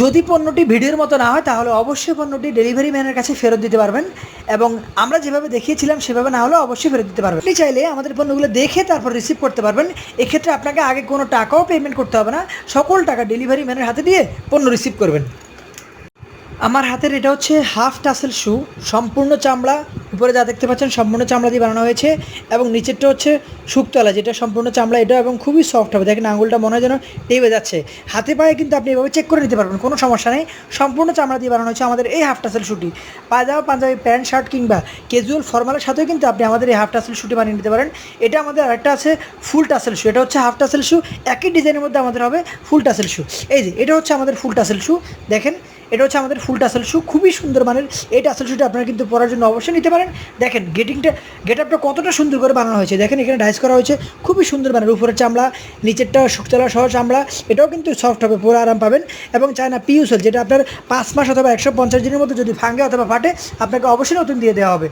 যদি পণ্যটি ভিডিওর মতো না হয়, তাহলে অবশ্যই পণ্যটি ডেলিভারি ম্যানের কাছে ফেরত দিতে পারবেন। এবং আমরা যেভাবে দেখিয়েছিলাম, সেভাবে না হলেও অবশ্যই ফেরত দিতে পারবেন। আপনি চাইলে আমাদের পণ্যগুলো দেখে তারপর রিসিভ করতে পারবেন। এক্ষেত্রে আপনাকে আগে কোনো টাকাও পেমেন্ট করতে হবে না। সকল টাকা ডেলিভারি ম্যানের হাতে দিয়ে পণ্য রিসিভ করবেন। আমার হাতের এটা হচ্ছে হাফ টাসেল শু সম্পূর্ণ চামড়া, উপরে যা দেখতে পাচ্ছেন সম্পূর্ণ চামড়া দিয়ে বানানো হয়েছে, এবং নিচেরটা হচ্ছে শুকতলা, যেটা সম্পূর্ণ চামড়া, এটা এবং খুবই সফট হবে। দেখেন আঙুলটা মনে হয় যেন টেবে যাচ্ছে। হাতে পায়ে কিন্তু আপনি এভাবে চেক করে নিতে পারবেন, কোনো সমস্যা নেই। সম্পূর্ণ চামড়া দিয়ে বানানো হয়েছে আমাদের এই হাফ টাসেল শুটি পায়জামা, পাঞ্জাবি, প্যান্ট, শার্ট কিংবা ক্যাজুয়াল ফর্মালের সাথেও কিন্তু আপনি আমাদের এই হাফ টাসেল শুটি বানিয়ে নিতে পারেন। এটা আমাদের আরেকটা আছে ফুল টাসেল শু এটা হচ্ছে হাফ টাসেল শু একই ডিজাইনের মধ্যে আমাদের হবে ফুল টাসেল শু এই যে, এটা হচ্ছে আমাদের ফুল টাসেল শু দেখেন এটা হচ্ছে আমাদের ফুল টাসেল শু খুবই সুন্দর মানের। এই টাসেল শুটা আপনারা কিন্তু পরার জন্য অবশ্যই নিতে পারেন। দেখেন গেটিংটা গেট আপটা কতটা সুন্দর করে বানানো হয়েছে। দেখেন, এখানে ডাইস করা হয়েছে। খুবই সুন্দর মানের উপরের চামড়া, নিচেরটা শুকচালা সহ চামড়া। এটাও কিন্তু সফট হবে, পুরো আরাম পাবেন। এবং চায়না পিউসেল যেটা আপনার পাঁচ মাস অথবা একশো পঞ্চাশ দিনের মতো যদি ভাঙে অথবা ফাটে, আপনাকে অবশ্যই নতুন দিয়ে দেওয়া হবে।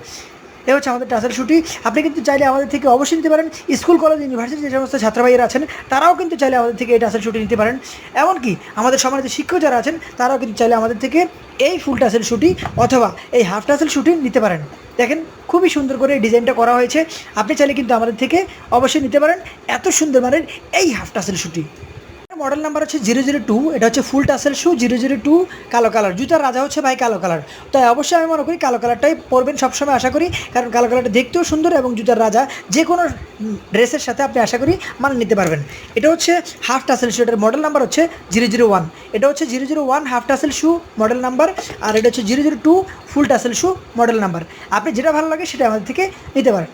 এ হচ্ছে আমাদের টাসেল শুটি আপনি কিন্তু চাইলে আমাদের থেকে অবশ্যই নিতে পারেন। স্কুল, কলেজ, ইউনিভার্সিটি যে সমস্ত ছাত্রভাইয়েরা আছেন, তারাও কিন্তু চাইলে আমাদের থেকে এই টাসেল শুটি নিতে পারেন। এমনকি আমাদের সম্মানিত শিক্ষক যারা আছেন, তারাও কিন্তু চাইলে আমাদের থেকে এই ফুল টাসেল শুটি অথবা এই হাফ টাসেল শুটি নিতে পারেন। দেখেন, খুবই সুন্দর করে এই ডিজাইনটা করা হয়েছে। আপনি চাইলে কিন্তু আমাদের থেকে অবশ্যই নিতে পারেন। এত সুন্দর মানের এই হাফ টাসেল শুটি মডেল নাম্বার হচ্ছে জিরো জিরো টু এটা হচ্ছে full tassel shoe zero zero two কালো কালার জুতার রাজা হচ্ছে ভাই কালো কালার তাই অবশ্যই আমি মনে করি কালো কালারটাই পরবেন সবসময়, আশা করি। কারণ কালো কালারটা দেখতেও সুন্দর এবং জুতার রাজা যে কোনো ড্রেসের সাথে আপনি আশা করি মানে নিতে পারবেন। এটা হচ্ছে হাফ টাসেল শু এটার মডেল নাম্বার হচ্ছে জিরো জিরো ওয়ান এটা হচ্ছে zero zero one half tassel shoe model number আর এটা হচ্ছে zero zero two full tassel shoe model number আপনি যেটা ভালো লাগে সেটা আমাদের থেকে নিতে পারেন।